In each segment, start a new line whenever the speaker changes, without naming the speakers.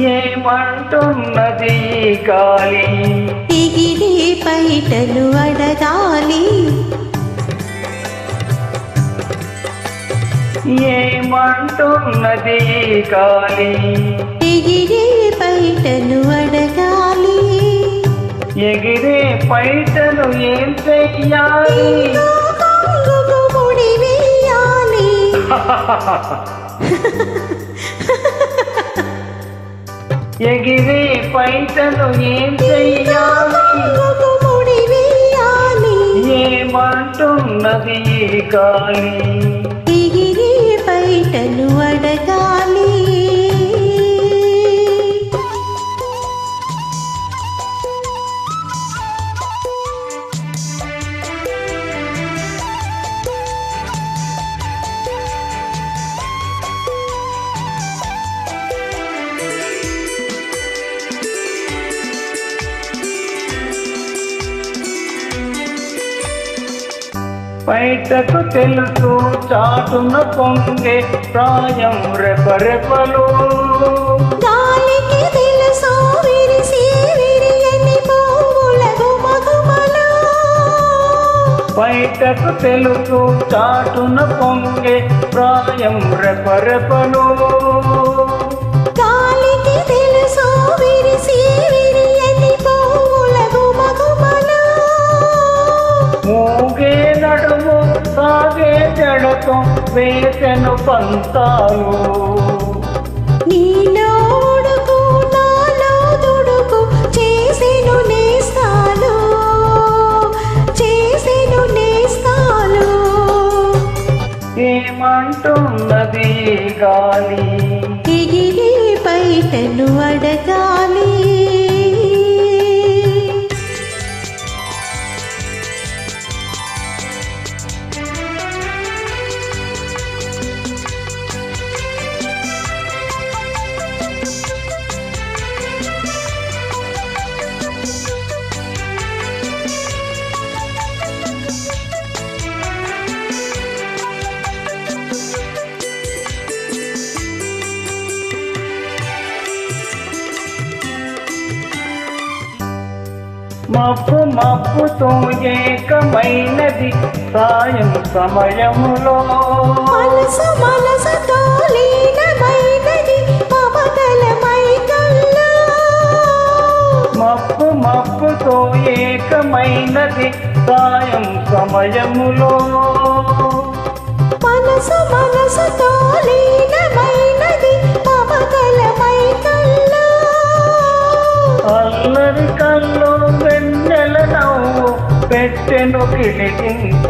ఏమంటున్నది గాలి?
ఎగిరే పైటలు అడగాలి.
ఏమంటున్నది గాలి?
ఎగిరే పైటలు అడగాలి.
ఎగిరే పైటను ఏం చెయ్యాలి?
ముడి వేయాలి
ఎగిరే పైటను ఏం చెయ్యాలి? ఏమంటున్నది గాలి?
ఎగిరే పైటలు అడగాలి.
బయటకు తెలుసు చాటున పొంగే ప్రాయం రెపరెపలు. బయటకు తెలుసు చాటున పొంగే ప్రాయం రెపరెపలు.
చేసెను నేస్తాలు
ఏమంటున్నది గాలి?
ఎగిరే పైటలు అడగాలి.
మబ్బు మబ్బుతో ఏకమైనది సాయం సమయములో.
మనసు మనసుతో లీనమైనది మమతల మైకల్లో
మబ్బు మబ్బుతో ఏకమైనది సాయం సమయములో.
మనసు మనసుతో లీనమైనది
అల్లరి కల్లో పెట్టెను కిలికింత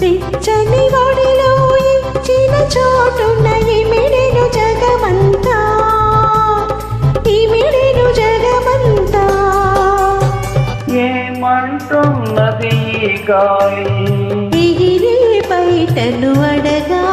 పిచ్చని ఒడిలో ఇచ్చిన చోటున ఇమిడెను జగమంతా. ఇమిడెను జగమంతా.
ఏమంటున్నది గాలి?
ఎగిరే బయటను అడగా